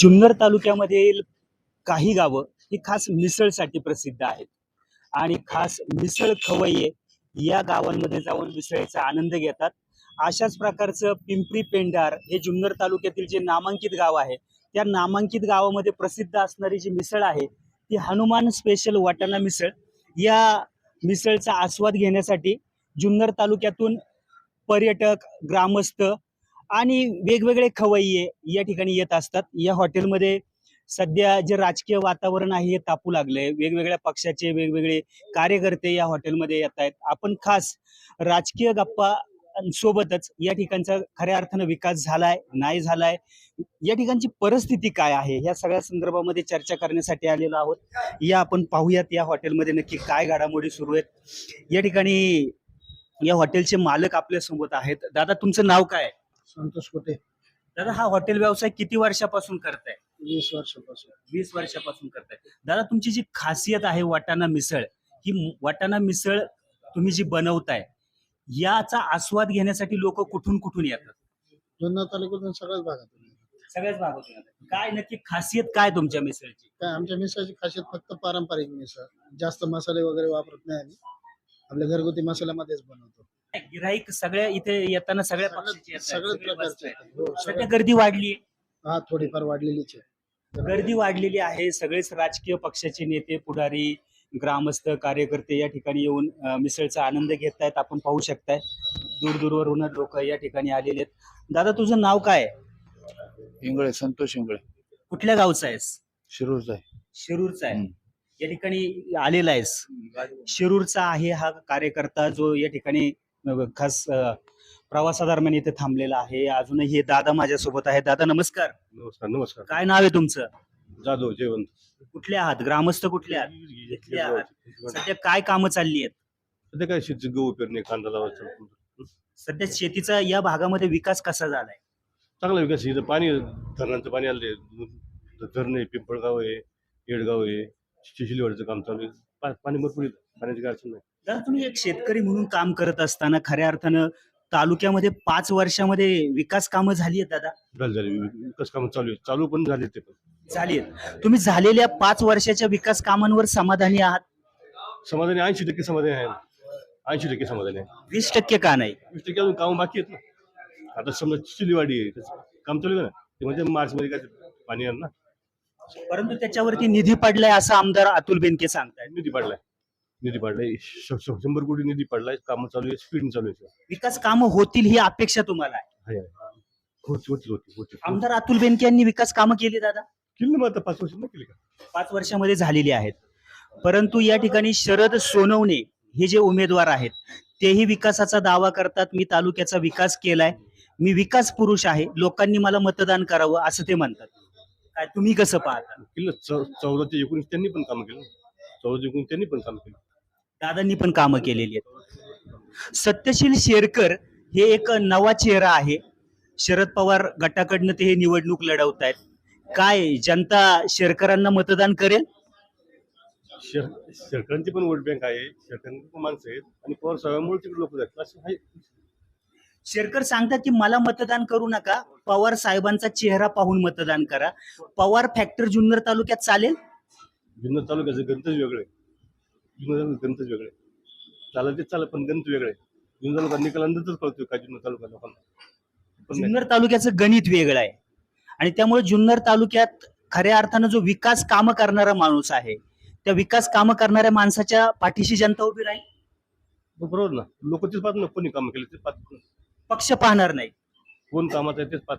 जुन्नर तालुक्यामधील काही गावं ही खास मिसळसाठी प्रसिद्ध आहेत. आणि खास मिसळ खवय्ये या गावांमध्ये जाऊन मिसळीचा आनंद घेतात. अशाच प्रकारचं पिंपरी पेंढार हे जुन्नर तालुक्यातील जे नामांकित गाव आहे त्या नामांकित गावामध्ये प्रसिद्ध असणारी जी मिसळ आहे ती हनुमान स्पेशल वाटाणा मिसळ. या मिसळचा आस्वाद घेण्यासाठी जुन्नर तालुक्यातून पर्यटक ग्रामस्थ आणि वेगवेगळे खवय्ये या ठिकाणी येत असतात. या हॉटेलमध्ये सध्या जे राजकीय वातावरण आहे हे तापू लागलंय. वेगवेगळ्या पक्षाचे वेगवेगळे कार्यकर्ते या हॉटेलमध्ये येत आहेत. आपण खास राजकीय गप्पा सोबतच या ठिकाणचा खऱ्या अर्थानं विकास झालाय नाही झालाय या ठिकाणची परिस्थिती काय आहे? या सगळ्या संदर्भामध्ये चर्चा करण्यासाठी आलेलो आहोत. या आपण पाहूयात या हॉटेलमध्ये नक्की काय घडामोडी सुरू आहेत. या ठिकाणी या हॉटेलचे मालक आपल्यासोबत आहेत. दादा तुमचं नाव काय आहे? संतोष कोटे दादा हा हॉटेल व्यवसाय किती वर्षापासून करताय? वीस वर्षापासून. वीस वर्षापासून करताय. दादा तुमची जी खासियत आहे वाटाणा मिसळ ही वाटाणा मिसळ तुम्ही जी बनवताय याचा आस्वाद घेण्यासाठी लोक कुठून कुठून येतात? जुन्नर तालुक्यातून सगळ्याच भागातून सगळ्याच भागातून येतात. काय नक्की खासियत काय तुमच्या मिसळची? काय आमच्या मिसळची खासियत फक्त पारंपरिक मिसळ. जास्त मसाले वगैरे वापरत नाही आम्ही. आपल्या घरगुती मसाल्यामध्येच बनवतो. गिराईक सगळ्या इथे येताना सगळ्या सगळ्याच- पक्षाचे येतात, सगळ्याच सगळे प्रकारचे. बसतायत. येतात. हो, सध्या सगळ्या- गर्दी वाढली. हा थोडीफार वाढलेलीच आहे. गर्दी वाढलेली आहे. सगळेच राजकीय पक्षाचे नेते पुढारी ग्रामस्थ कार्यकर्ते या ठिकाणी येऊन अ, मिसळचा आनंद घेत आहेत आपण पाहू शकताय. दूर दूरवरून लोक या ठिकाणी आलेले आहेत. दादा तुझं नाव काय? आहे? इंगळे संतोष इंगळे. कुठल्या गावचा आहेस? शिरूरचा आहे. शिरूरचा आहे. हम्म. या ठिकाणी आलेला आहेस. शिरूरचा आहे हा कार्यकर्ता जो या ठिकाणी खास प्रवासादरम्यान इथे थांबलेला आहे. अजूनही हे दादा माझ्यासोबत आहे दादा नमस्कार. नमस्कार नमस्कार. काय नाव आहे तुमचं? जाधव जेवण कुठले आहात? ग्रामस्थ कुठले आहात? आहात. सध्या काय कामं चालली आहेत? सध्या काय शेती गहू पेरणे कांदा लावायचा सध्या शेतीचा या भागामध्ये विकास कसा झालाय? चांगला विकास. इथं पाणी धरणांचं पाणी आले धरणे पिंपळगाव आहे येडगाव आहे. शिशिलीवाडीचं काम चालू आहे. पा- पाणी भरपूर येतं पाण्याची काय अडचण नाही. तर तुम्ही एक शेतकरी म्हणून काम करत असताना खऱ्या अर्थानं तालुक्यामध्ये पाच वर्षामध्ये विकास कामं झाली आहेत दादा? झाली झाली. विकास कामं चालू आहे चालू पण झाले ते पण. झाली आहेत. तुम्ही झालेल्या पाच वर्षाच्या विकास कामांवर समाधानी आहात? समाधानी ऐंशी टक्के समाधानी आहे. ऐंशी टक्के समाधानी आहे. वीस टक्के का नाही? वीस टक्के अजून कामं बाकी आहेत ना. आता समजा चिलीवाडी आहे त्याचं काम चालू आहे ना. ते म्हणजे मार्च मध्ये काय पाणी येणार ना. परंतु त्याच्यावरती निधी पडलाय असं आमदार अतुल बेनके सांगतायत. निधी पडलाय. निधी पडलाय. श- श- शंभर कोटी निधी पडलाय. कामं चालू आहे स्पीड चालू आहे विकास कामं होतील ही अपेक्षा तुम्हाला आहे? आहे, आहे. होती होती होती होती. आमदार अतुल बेनके यांनी विकास कामं केली दादा? केली ना मग आता पाच वर्ष नाही केली का? पाच वर्षामध्ये झालेली आहेत. परंतु या ठिकाणी शरद सोनवणे हे जे उमेदवार आहेत तेही विकासाचा दावा करतात. मी तालुक्याचा विकास केलाय. मी विकास पुरुष आहे. लोकांनी मला मतदान करावं असं ते म्हणतात. काय तुम्ही कसं पाहता? केली. ना चौ- चौदा ते एकोणीस त्यांनी पण काम केलं. चौदा ते एकोणीस त्यांनी पण काम केलं. दादांनी पण कामं केलेली आहेत. सत्यशील शेरकर हे एक नवा चेहरा आहे. शरद पवार गटाकडनं ते हे निवडणूक लढवत आहेत काय जनता शेरकरांना मतदान करेल? शेर- शेरकरांची पण वोट बँक आहे. शेरकरांची पण माणसं आहेत. आणि पवार साहेबांमुळे तिकडे लोक जातात. असं आहे. शेरकर सांगतात की मला मतदान करू नका. पवार साहेबांचा चेहरा पाहून मतदान करा. पवार फॅक्टर जुन्नर तालुक्यात चालेल? जुन्नर तालुक्याचं गणितच वेगळं आहे. जुन्नर तालुक्याचं गणितच वेगळं आहे. चालत ते चालत पण गणित वेगळं आहे. जुन्नर तालुका निकालांतच कळतोय का जुन्नर तालुका लोकांना? पण नाही. जुन्नर तालुक्याचं गणित वेगळं आहे. आणि त्यामुळे जुन्नर तालुक्यात खऱ्या अर्थानं जो विकास काम करणारा माणूस आहे त्या विकास काम करणाऱ्या माणसाच्या पाठीशी जनता उभी राहील? बरोबर ना. लोक तेच पाहत ना कोणी काम केलं ते पाहत पक्ष पाहणार नाही. कोण कामाचं आहे तेच पाहत.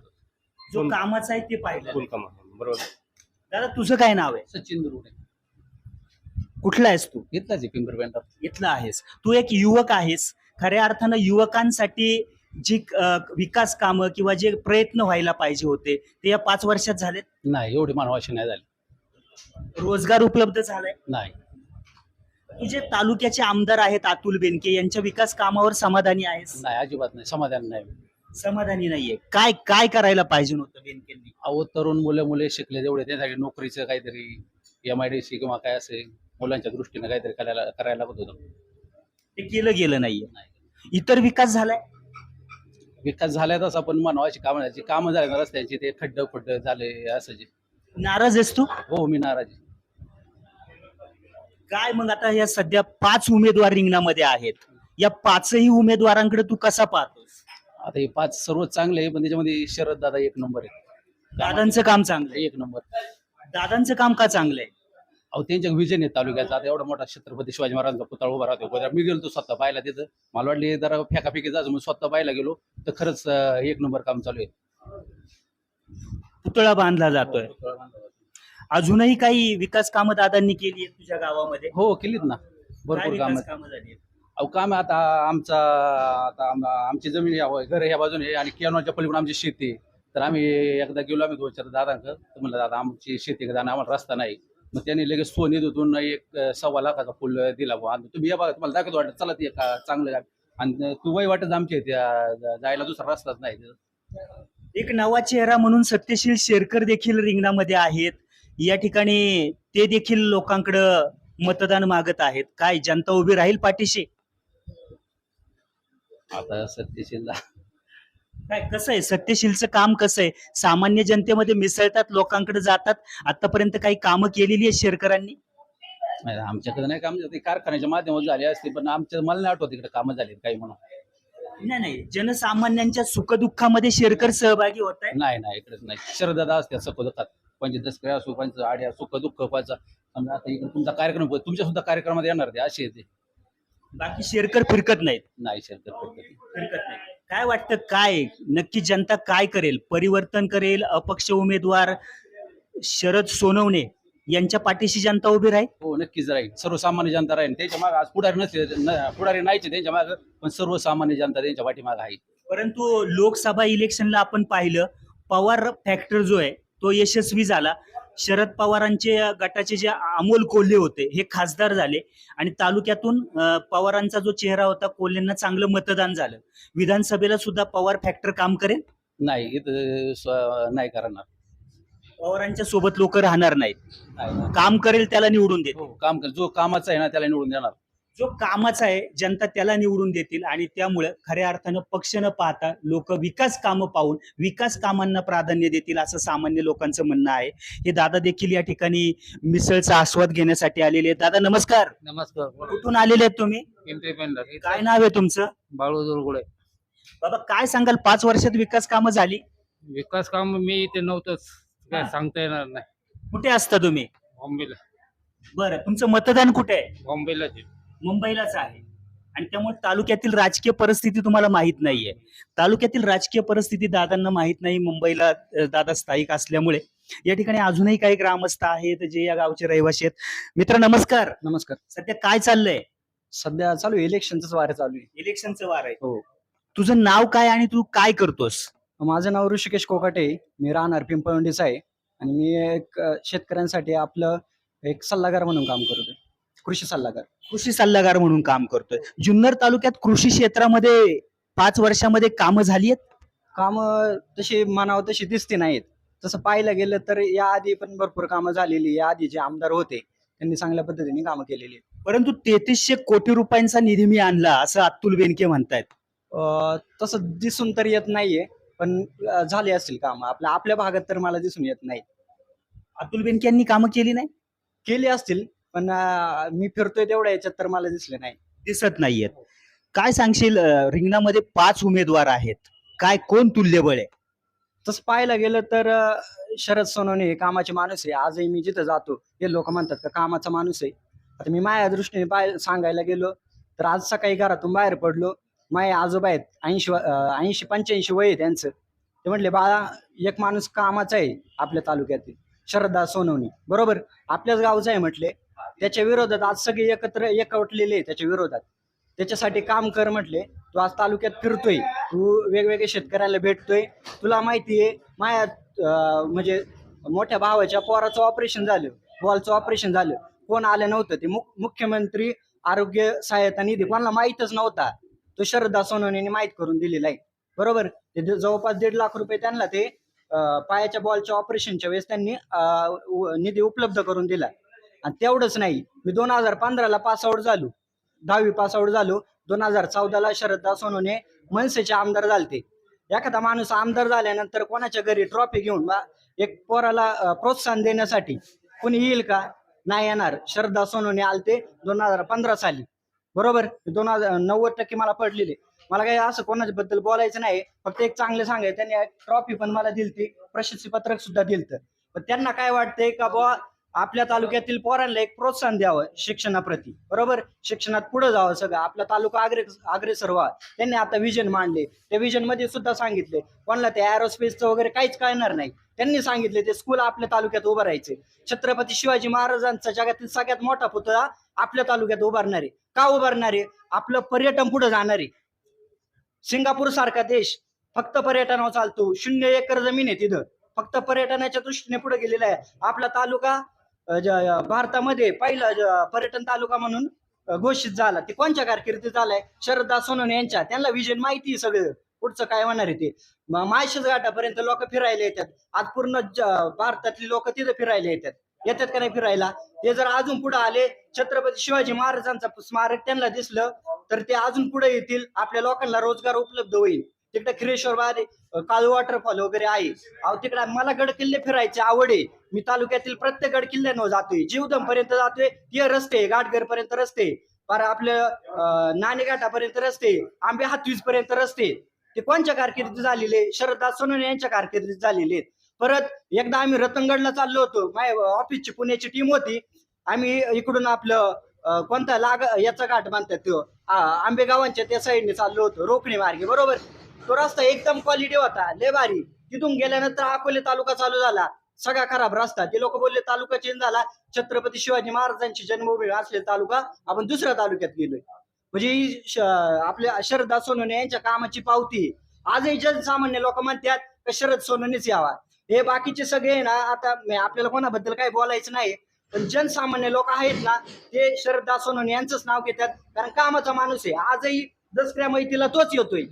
जो कोण- कामाचा आहे ते पाहिलं कोण काम बरोबर. दादा तुझं काय नाव आहे? सचिन दुरुडे. कुठला आहेस तू? घेतलाच आहे पिंपर बँडर इथला आहेस. तू एक युवक आहेस. खऱ्या अर्थानं युवकांसाठी जी अं, विकास कामं किंवा जे प्रयत्न व्हायला पाहिजे होते ते या पाच वर्षात झालेत? नाही एवढी मानवाशी नाही झाली. रोजगार उपलब्ध झालाय? नाही. तुझे तालुक्याचे आमदार आहेत अतुल बेनके यांच्या विकास कामावर समाधानी आहेस? नाही अजिबात नाही. समाधान नाही. समाधानी नाहीये. काय काय करायला पाहिजे होतं बेनकेंनी? अहो तरुण मुलं मुले शिकले तेवढे त्यासाठी नोकरीचं काहीतरी एम आय डी सी किंवा काय असेल. मुलांच्या दृष्टीने काहीतरी करायला करायला लागत होतं. ते केलं गेलं नाहीये. इतर विकास झालाय? विकास झाला तसा पण मानवाची कामं झाली कामं झाली ना रस्त्यांची ते खड्ड फड्ड झाले असं जे. नाराज आहेस तू? हो मी नाराज आहे. काय मग आता या सध्या पाच उमेदवार रिंगणामध्ये आहेत? या पाचही उमेदवारांकडे तू कसा पाहतोस? आता हे पाच सर्व चांगले आहे पण त्याच्यामध्ये शरद दादा एक नंबर आहे. दादांचं काम चांगलं आहे. एक नंबर. दादांचं काम का चांगलं आहे? अहो त्यांच्या विजन आहे तालुक्याचा. आता एवढा मोठा छत्रपती शिवाजी महाराजांचा पुतळा उभा राहतो. मी गेलो स्वतः पाहायला तिथं. मला वाटले जरा फेकाफेकी जायचं म्हणून स्वतः पाहायला गेलो. तर खरंच अं, एक नंबर काम चालू आहे. पुतळा बांधला जातोय. अजूनही काही विकास कामं दादांनी केली आहेत तुझ्या गावामध्ये? हो केलीत ना. भरपूर काम. झाली आहेत? अहो काम आता आमचा आता आम- आमची जमीन या घर ह्या बाजूने आहे आणि कियानोच्या पलीकडून आमची शेती आहे. तर आम्ही एकदा गेलो आम्ही दोन चार दादांक तर म्हणलं दादा आमची शेती आहे, दादा आम्हाला रस्ता नाही. मग त्यांनी लगेच सोनीतून एक अं, सव्वा लाखाचा फुल दिला बुवा. आणि तुम्ही या बघा तुम्हाला दाखवतो वाटत चला ते का चांगलं. आणि तू वय वाटत आमची आहे, त्या जायला दुसरा रस्ताच नाही एक नवा चेहरा म्हणून सत्यशील शेरकर देखील रिंगणामध्ये आहेत या ठिकाणी ते देखील लोकांकडं मतदान मागत आहेत काय जनता उभी राहील पाठीशी आता सत्यशील काय कसं आहे? सत्यशीलचं काम कसं आहे? सामान्य जनतेमध्ये मिसळतात लोकांकडे जातात. आतापर्यंत काही कामं केलेली आहेत शेरकरांनी? नाही, आमच्याकडे नाही काम ते कारखान्याच्या माध्यमातून झाले असते पण आमच्या मला नाही आठवत इकडे कामं झाली काही म्हणून. नाही नाही. जनसामान्यांच्या सुखदुःखामध्ये शेरकर सहभागी होत आहे नाही नाही. इकडेच नाही. शरदादा असते सुख दुःखात पंच दसऱ्या असो पंच आड्या सुख दुःख पाचा समजा आता इकडे तुमचा कार्यक्रम होतो, तुमच्या सुद्धा कार्यक्रमात येणार ते असे येते बाकी शेरकर फिरकत नाहीत? नाही शरद फिरकत नाही. काय वाटतं काय? नक्की जनता काय करेल? परिवर्तन करेल? अपक्ष उमेदवार शरद सोनवणे यांच्या पाठीशी जनता उभी राहील? हो नक्कीच राहील. सर्वसामान्य जनता राहील. त्यांच्या मागे आज पुढारी नसते न- पुढारी नाहीचे त्यांच्या मागे पण सर्वसामान्य जनता त्यांच्या पाठीमागे आहे. परंतु लोकसभा इलेक्शनला आपण पाहिलं पवार फॅक्टर जो आहे तो यशस्वी झाला. शरद पवारांचे गटाचे जे अमोल कोल्हे होते हे खासदार झाले. आणि तालुक्यातून पवारांचा जो चेहरा होता कोल्हेंना चांगलं मतदान झालं. विधानसभेला सुद्धा पवार फॅक्टर काम करेल? नाही इथं स्व- नाही करणार. पवारांच्या सोबत लोक राहणार नाहीत. नाही. काम करेल त्याला निवडून देतील. हो, काम कर जो कामाचा आहे ना त्याला निवडून देणार. जो कामाचा आहे जनता त्याला निवडून देतील आणि त्यामुळे खऱ्या अर्थानं पक्ष न पाहता लोक विकास कामं पाहून विकास कामांना प्राधान्य देतील असं सामान्य लोकांचं म्हणणं आहे. हे दादा देखील या ठिकाणी मिसळचा आस्वाद घेण्यासाठी आलेले आहेत. दादा नमस्कार. नमस्कार. कुठून आलेले आहेत तुम्ही? पिंपरी पेंडर काय नाव आहे तुमचं? बाळू दुर्गुडे. बाबा काय सांगाल? पाच वर्षात विकास कामं झाली. विकास काम मी इथे नव्हतंच. काय. सांगता येणार नाही. कुठे असता तुम्ही? बॉम्बेला. बरं तुमचं मतदान कुठे आहे? बॉम्बेलाच आहे. मुंबईलाच आहे. आणि त्यामुळे तालुक्यातील राजकीय परिस्थिती तुम्हाला माहीत नाहीये. तालुक्यातील राजकीय परिस्थिती दादांना माहीत नाही मुंबईला दादा स्थायिक असल्यामुळे. या ठिकाणी अजूनही काही ग्रामस्थ आहेत जे या गावचे रहिवासी आहेत. मित्र नमस्कार. नमस्कार. सध्या काय चाललंय? सध्या चालू आहे. इलेक्शनच वार चालू आहे. इलेक्शनचं वार आहे. हो. तुझं नाव काय आणि तू काय करतोस? माझं नाव ऋषिकेश कोकाटे. मी राहणार पिंपळवंडीचा आहे. आणि मी एक शेतकऱ्यांसाठी आपलं एक सल्लागार म्हणून काम करतोय. कृषी सल्लागार. कृषी सल्लागार म्हणून काम करतोय. जुन्नर तालुक्यात कृषी क्षेत्रामध्ये पाच वर्षामध्ये कामं झाली आहेत? काम तशी म्हणावं तशी दिसते नाहीत. तसं पाहायला गेलं तर या आधी पण भरपूर कामं झालेली या आधी जे आमदार होते त्यांनी चांगल्या पद्धतीने कामं केलेली आहेत. परंतु तेहतीसशे कोटी रुपयांचा निधी मी आणला असं अतुल बेनके म्हणतायत. अ, तसं दिसून तर येत नाहीये पण अ, झाली असतील कामं. आपल्या आपल्या भागात तर मला दिसून येत नाही अतुल बेनके यांनी कामं केली नाही? केली असतील. पण अ, मी फिरतोय तेवढ्या याच्यात तर मला दिसले नाही. दिसत नाहीयेत. काय सांगशील अं, रिंगणामध्ये पाच उमेदवार आहेत. काय कोण तुल्यबळ आहे? तसं पाहायला गेलं तर अ, शरद सोनवणे हे कामाचे माणूस आहे. आजही मी जिथं जातो हे लोक म्हणतात का कामाचा माणूस आहे. आता मी माझ्या दृष्टीने सांगायला गेलो तर आज सकाळी घरातून बाहेर पडलो. माझे आजोबा आहेत ऐंशी ऐंशी पंच्याऐंशी वय आहे त्यांचं. ते म्हटले बाळा एक माणूस कामाचा आहे आपल्या तालुक्यातील शरददा सोनवणे. बरोबर? आपल्याच गावचा आहे म्हटले. त्याच्या विरोधात आज सगळे एकत्र एकवटलेले आहे त्याच्या विरोधात. त्याच्यासाठी काम कर म्हटले तू आज तालुक्यात फिरतोय तू वेगवेगळ्या शेतकऱ्याला भेटतोय. तुला माहिती आहे माया अं, म्हणजे मोठ्या भावाच्या पोराचं ऑपरेशन झालं बॉलचं ऑपरेशन झालं. कोण आलं नव्हतं ते मुख- मुख्यमंत्री आरोग्य सहायता निधी कोणाला माहीतच नव्हता. तो शरदा सोनवणे माहीत करून दिलेला आहे. बरोबर? ते जवळपास दीड लाख रुपये त्यांना ते पायाच्या बॉलच्या ऑपरेशनच्या वेळेस त्यांनी निधी उपलब्ध करून दिला. आणि तेवढंच नाही. मी दोन हजार पंधराला पासआउट झालो. दहावी पासआउट झालो. दोन हजार चौदाला शरददा सोनूने मनसेचे आमदार झालते. एखादा माणूस आमदार झाल्यानंतर कोणाच्या घरी ट्रॉफी घेऊन एक पोराला प्रोत्साहन देण्यासाठी कोणी येईल का? नाही येणार. श्रद्धा सोनूने आलते दोन हजार पंधरा साली. बरोबर? दोन हजार नव्वद टक्के मला पडलेले. मला काही असं कोणाच्या बद्दल बोलायचं नाही. फक्त एक चांगलं सांगाय त्यांनी ट्रॉफी पण मला दिलती. प्रशस्ती पत्रक सुद्धा दिलतं. पण त्यांना काय वाटतंय का बुवा आपल्या तालुक्यातील पोरांना एक प्रोत्साहन द्यावं शिक्षणाप्रती. बरोबर? शिक्षणात पुढे जावं सगळं. आपला तालुका अग्रे अग्रेसर व्हा त्यांनी आता विजन मांडले. त्या विजनमध्ये सुद्धा सांगितले. कोणाला ते एरोस्पेसचं वगैरे काहीच कळणार नाही. त्यांनी सांगितले ते स्कूल आपल्या तालुक्यात उभं राहायचे. छत्रपती शिवाजी महाराजांचा जगातील सगळ्यात मोठा पुतळा आपल्या तालुक्यात उभारणारे. का उभारणारे? आपलं पर्यटन पुढे जाणारे. सिंगापूर सारखा देश. फक्त पर्यटनावर चालतो. शून्य एकर जमीन आहे तिथं. फक्त पर्यटनाच्या दृष्टीने पुढे गेलेला आहे. आपला तालुका भारतामध्ये पहिला पर्यटन तालुका म्हणून घोषित झाला ते कोणच्या कारकिर्दीत झालाय? शरदा सोनवणे यांच्या. त्यांना विजन माहिती सगळं. पुढचं काय होणार आहे ते? माळशेज घाटापर्यंत लोक फिरायला येतात. आज पूर्ण भारतातली लोक तिथे फिरायला येतात. येतात का नाही फिरायला? ते जर अजून पुढे आले छत्रपती शिवाजी महाराजांचं स्मारक त्यांना दिसलं तर ते अजून पुढे येतील. आपल्या लोकांना रोजगार उपलब्ध होईल. तिकडे खिरेश्वर बारे काळू वॉटरफॉल वगैरे आहे. अहो तिकडे मला गड किल्ले फिरायचे आवड आहे. मी तालुक्यातील प्रत्येक गड किल्ल्यांवर जातोय. जीवदम पर्यंत जातोय. ते रस्ते घाटघर पर्यंत रस्ते पर आपलं नाणेघाटापर्यंत रस्ते आंबे हातवीज पर्यंत रस्ते ते कोणच्या कारकिर्दीत झालेले शरददास सोनवणे यांच्या कारकिर्दीत झालेले परत एकदा आम्ही रतनगडला चाललो होतो. माझ्या ऑफिसची पुण्याची टीम होती. आम्ही इकडून आपलं कोणता लाग याचा घाट बांधतात तो. आ, आंबेगावांच्या त्या साईडने चाललो होतो. रोखणे मार्गे. बरोबर? तो रस्ता एकदम क्वालिटी होता लय भारी. तिथून गेल्यानंतर अकोले तालुका चालू झाला. सगळा खराब रस्ता. ते लोक बोलले तालुका चेंज झाला. छत्रपती शिवाजी महाराजांची जन्मभूमी असलेला तालुका आपण दुसऱ्या तालुक्यात गेलोय. म्हणजे आपल्या शरद सोनवणे यांच्या कामाची पावती आजही जनसामान्य लोक म्हणतात का शरद सोनवणेच यावा. हे बाकीचे सगळे ना आता आपल्याला कोणाबद्दल काही बोलायचं नाही. पण जनसामान्य लोक आहेत ना ते शरद सोनवणे यांचंच नाव घेतात. कारण कामाचा माणूस आहे. आजही दसऱ्या मैतीला तोच येतोय.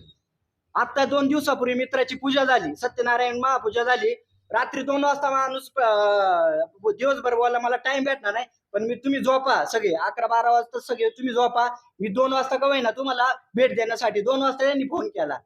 आता दोन दिवसापूर्वी मित्राची पूजा झाली सत्यनारायण महापूजा झाली. रात्री दोन वाजता माणूस अं, दिवसभर बोलला मला टाइम भेटणार नाही पण मी तुम्ही झोपा सगळे. अकरा बारा वाजता सगळे तुम्ही झोपा. मी दोन वाजता का ना तुम्हाला भेट देण्यासाठी दोन वाजता त्यांनी फोन केला.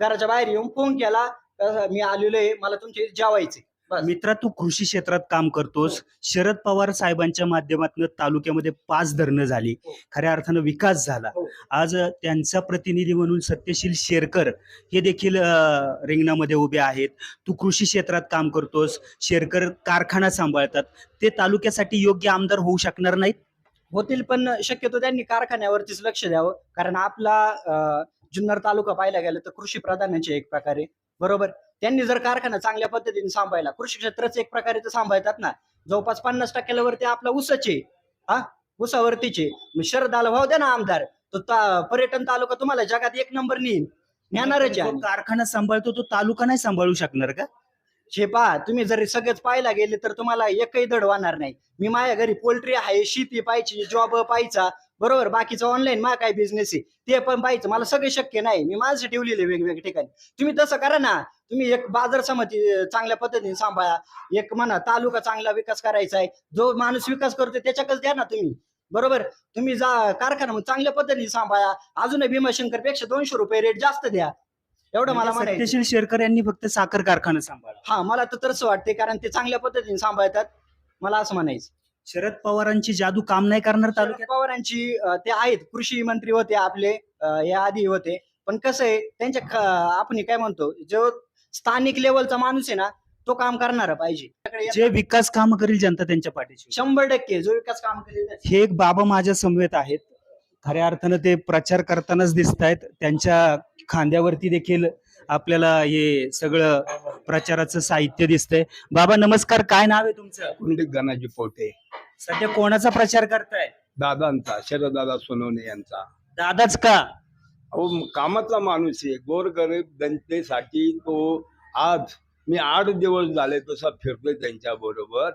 घराच्या बाहेर येऊन फोन केला. अं, मी आलेलो आहे मला तुमचे जेवायचे मित्रा तू कृषी क्षेत्रात काम करतोस. शरद पवार साहेबांच्या माध्यमातून तालुक्यामध्ये पाच धरणं झाली. हो. खऱ्या अर्थानं विकास झाला. हो. आज त्यांचा प्रतिनिधी म्हणून सत्यशील शेरकर हे देखील रिंगणामध्ये उभे आहेत. तू कृषी क्षेत्रात काम करतोस. शेरकर कारखाना सांभाळतात. ते तालुक्यासाठी योग्य आमदार होऊ शकणार नाहीत? होतील पण शक्यतो त्यांनी कारखान्यावरतीच लक्ष द्यावं. कारण आपला जुन्नर तालुका पाहायला गेलं तर कृषी प्रधानाचे एक प्रकारे. बरोबर? त्यांनी जर कारखाना चांगल्या पद्धतीने सांभाळला कृषी क्षेत्रच एक प्रकारे तर सांभाळतात ना जवळपास पन्नास टक्क्याला वरती आपला ऊसाचे हा? ऊसावरतीचे. मग शरदाला भाव द्या ना आमदार. तो पर्यटन तालुका तुम्हाला जगात एक नंबर नेईल नेणारच कारखाना सांभाळतो तो तालुका नाही सांभाळू शकणार का? हे पहा तुम्ही जर सगळंच पाहायला गेले तर तुम्हाला एकही दड वाहणार नाही. मी माझ्या घरी पोल्ट्री आहे शेती पाहिजे जॉब पाहायचा बरोबर? बाकीचं ऑनलाईन मा काय बिझनेस आहे? ते पण पाहिजे मला सगळे शक्य नाही. मी माझं ठेवलेले वेगवेगळ्या ठिकाणी. तुम्ही तसं करा ना. तुम्ही एक बाजार समिती चांगल्या पद्धतीने सांभाळा. एक म्हणा तालुका चांगला विकास करायचा आहे. जो माणूस विकास करतोय त्याच्याकच द्या ना तुम्ही. बरोबर? तुम्ही जा कारखाना मग चांगल्या पद्धतीने सांभाळा. अजूनही भीमाशंकरपेक्षा दोनशे रुपये रेट जास्त द्या. एवढं मला म्हणजे म्हणायचं. सत्यशील शेरकर यांनी फक्त साखर कारखाना सांभाळला. हा मला तर तसं वाटते कारण ते चांगल्या पद्धतीने सांभाळतात. मला असं म्हणायचं. शरद पवारांची जादू काम नाही करणार शरद तालुक्यात? पवारांची अं, ते आहेत. कृषी मंत्री होते आपले अं, या आधी होते. पण कसं आहे त्यांच्या ख- आपण काय म्हणतो जो स्थानिक लेवलचा माणूस आहे ना तो काम करणारा पाहिजे. त्याकडे जे विकास काम करील जनता त्यांच्या पाठीशी शंभर टक्के जो विकास काम करेल हे एक बाबा माझ्या समवेत आहेत. खऱ्या अर्थानं ते प्रचार करतानाच दिसत आहेत त्यांच्या खांद्यावरती देखील आपल्याला हे सगळं प्रचाराचं साहित्य दिसतंय. बाबा नमस्कार. काय नाव आहे तुमचं? पंडित गणाजी पोटे. सध्या कोणाचा प्रचार करताय? दादांचा शरदादा सोनवणे यांचा. दादाच का? अहो कामातला माणूस आहे. गोरगरीब जनतेसाठी तो आज मी आठ दिवस झाले तसा फिरतोय त्यांच्या बरोबर.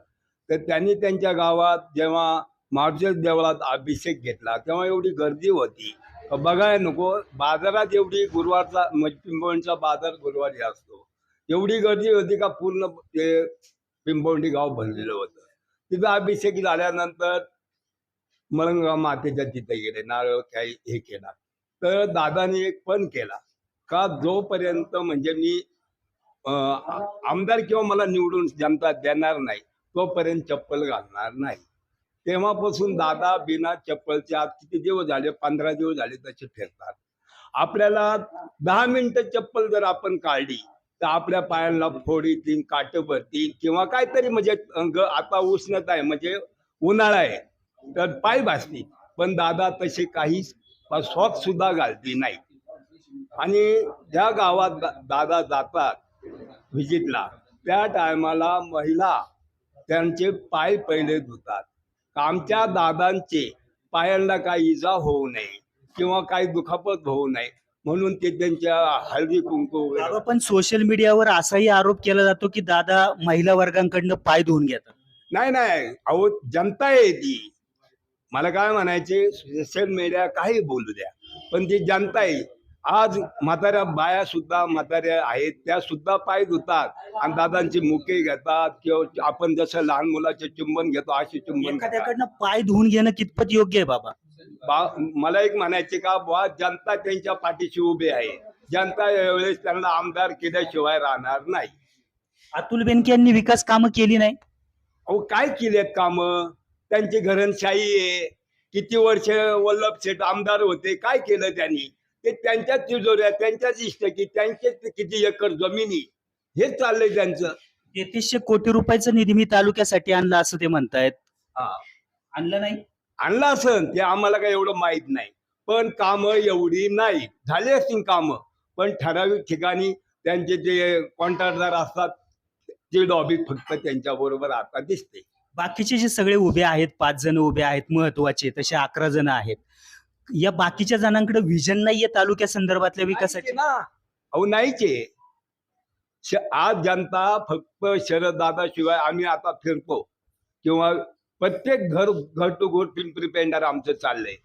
तर त्यांनी त्यांच्या गावात जेव्हा मारुती देवळात अभिषेक घेतला. तेव्हा एवढी गर्दी होती. बघाय बघायला नको बाजारात एवढी गुरुवारचा म्हणजे पिंपवणचा बाजार गुरुवारी असतो. एवढी गर्दी होती का पूर्ण ते पिंपवणी गाव भरलेलं होतं. तिथं अभिषेक झाल्यानंतर मलंगा मातेच्या तिथे गेले नारळ काही हे केला. तर दादाने एक पण केला. का जोपर्यंत म्हणजे मी अं, आमदार किंवा मला निवडून जनता देणार नाही तोपर्यंत चप्पल घालणार नाही. तेव्हापासून दादा बिना चप्पलचे आत किती दिवस झाले? पंधरा दिवस झाले तसे फिरतात. आपल्याला दहा मिनिटं चप्पल जर आपण काढली तर आपल्या पायांना फोड येतील काट भरतील किंवा काहीतरी म्हणजे अंग आता उष्णता आहे म्हणजे उन्हाळा आहे तर पाय भासतील. पण दादा तसे काही सॉक्स सुद्धा घालती नाही आणि ज्या गावात दा- दादा जातात व्हिजिटला त्या टायमाला महिला त्यांचे पाय पहिले धुतात. आमच्या दादांचे पायांना काही इजा होऊ नये किंवा काही दुखापत होऊ नये म्हणून ते त्यांच्या हळदी कुंकू बाबा पण सोशल मीडियावर असाही आरोप केला जातो की दादा महिला वर्गांकडनं पाय धुवून घेतात. नाही नाही. अहो जनता आहे ती. मला काय म्हणायचे सोशल मीडिया काही बोलू द्या. पण ती जनता आहे. आज म्हाताऱ्या बाया सुद्धा म्हाताऱ्या आहेत त्या सुद्धा पाय धुतात आणि दादांची मुके घेतात किंवा आपण जसं लहान मुलाचे चुंबन घेतो असे चुंबन. एखाद्याकडनं पाय धुवून घेणं कितपत योग्य आहे बाबा? बा- मला एक म्हणायचे का बुवा जनता त्यांच्या पाठीशी उभी आहे. जनता यावेळेस त्यांना आमदार केल्याशिवाय राहणार नाही. अतुल बेनके यांनी विकास कामं केली नाही? अहो काय केलेत काम? त्यांची घरंशाही आहे. किती वर्ष वल्लभ शेठ आमदार होते काय केलं त्यांनी? ते त्यांच्याच तिजोऱ्या त्यांच्याच इष्टकी त्यांचेच किती एकर जमिनी हेच चाललंय त्यांचं. तेहतीसशे कोटी रुपयाचा निधी मी तालुक्यासाठी आणला असं ते म्हणतायत. हा. आणलं नाही? आणलं असन ते आम्हाला काही एवढं माहीत नाही. पण कामं एवढी नाही. झाली असतील कामं पण ठराविक ठिकाणी त्यांचे जे कॉन्ट्रॅक्टदार असतात ते लॉबी फक्त त्यांच्या बरोबर आता दिसते बाकीचे जे सगळे उभे आहेत पाच जण उभे आहेत महत्त्वाचे तसे अकरा जण आहेत. या बाकीच्या जणांकडे व्हिजन नाहीये तालुक्या संदर्भातल्या विकासाचे. ना. अहो नाहीचे. आज जनता फक्त शरद दादा शिवाय आम्ही आता फिरतो. किंवा प्रत्येक घर घर टू घर पिंपरी पेंडार आमचं चाललंय.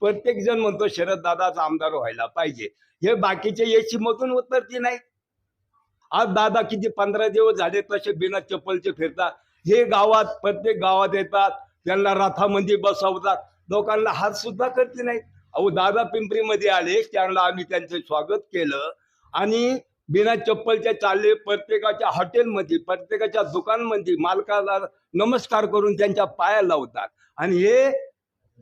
प्रत्येक जण म्हणतो शरद दादाच आमदार व्हायला पाहिजे. हे बाकीचे याची मधून उतरती नाही आज दादा किती पंधरा दिवस झाले तसे बिना चप्पलचे फिरतात. हे गावात प्रत्येक गावात येतात. त्यांना रथामध्ये बसवतात. लोकांना हात सुद्धा करते नाहीत. अहो दादा पिंपरीमध्ये आले त्यांना आम्ही त्यांचं स्वागत केलं. आणि बिना चप्पलच्या चालले प्रत्येकाच्या हॉटेलमध्ये प्रत्येकाच्या दुकानमध्ये मालकाला नमस्कार करून त्यांच्या पाया लावतात. आणि हे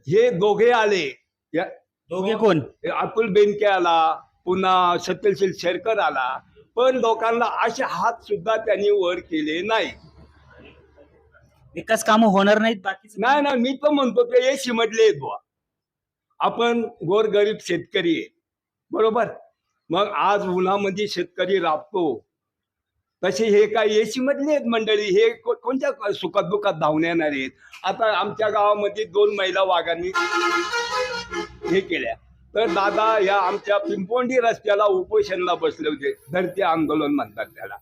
हे दोघे आले. या दोघे कोण? अतुल बेनके आला पुन्हा सत्यशील शेरकर आला. पण लोकांना असे हात सुद्धा त्यांनी वर केले नाही विकास कामं होणार नाहीत बाकीचे नाही ना मी तर म्हणतो ते मधले आहेत बुवा. आपण गोरगरीब शेतकरी आहे. बरोबर? मग आज उन्हामध्ये शेतकरी राबतो. तसे हे काय एसी मधले आहेत मंडळी. हे को- कोणत्या सुखात दुखात धावून येणार आहेत? आता आमच्या गावामध्ये दोन महिला वाघांनी हे केल्या. तर दादा या आमच्या पिंपोंडी रस्त्याला उपोषणला बसले होते. धरती आंदोलन म्हणतात त्याला.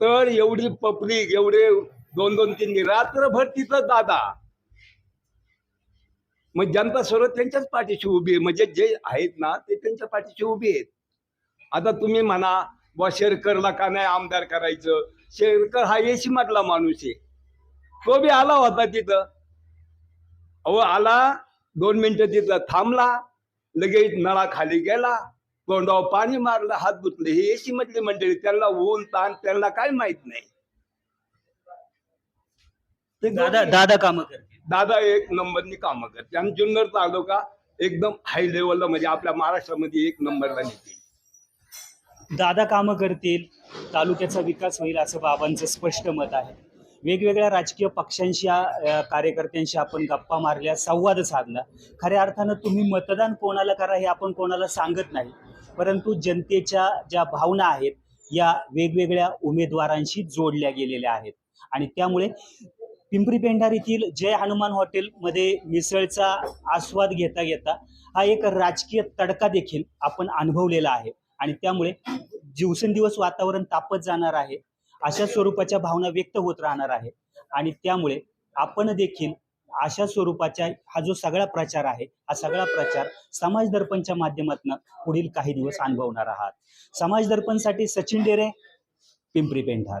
तर एवढी पब्लिक एवढे दोन दोन तीन रात्रभर तिथं दादा. मग जनता सर्व त्यांच्याच पाठीशी उभी आहे. म्हणजे जे आहेत ना ते त्यांच्या पाठीशी उभी आहेत. आता तुम्ही म्हणा वा शेरकरला का नाही आमदार करायचं? शेरकर हा एसी मधला माणूस आहे. तो बी आला होता तिथं. अहो आला दोन मिनिटं तिथं थांबला लगेच नळा खाली गेला तोंडावर पाणी मारलं हात धुतले हे एसी मधली मंडळी त्यांना ऊन ताण त्यांना काय माहीत नाही. ते दादा दादा कामं करतील. दादा एक नंबरनी कामं करते आणि जुन्नर तालुका एकदम हाय लेवलला म्हणजे आपल्या महाराष्ट्रामध्ये एक नंबरला नेते दादा कामं करतील तालुक्याचा विकास होईल असं बाबांचं स्पष्ट मत आहे. वेगवेगळ्या राजकीय पक्षांशी अ, कार्यकर्त्यांशी आपण गप्पा मारल्या संवाद साधला. खऱ्या अर्थानं तुम्ही मतदान कोणाला करा हे आपण कोणाला सांगत नाही. परंतु जनतेच्या ज्या भावना आहेत या वेगवेगळ्या उमेदवारांशी जोडल्या गेलेल्या आहेत. आणि त्यामुळे पिंपरी पेंढार येथील जय हनुमान हॉटेलमध्ये मिसळचा आस्वाद घेता घेता हा एक राजकीय तडका देखील आपण अनुभवलेला आहे. आणि त्यामुळे दिवसेंदिवस वातावरण तापत जाणार आहे अशा स्वरूपाच्या भावना व्यक्त होत राहणार आहे. आणि त्यामुळे आपण देखील अशा स्वरूपाच्या हा जो सगळा प्रचार आहे हा सगळा प्रचार समाज दर्पणच्या माध्यमातून पुढील काही दिवस अनुभवणार आहात. समाज दर्पणसाठी सचिन डेरे पिंपरी पेंढार.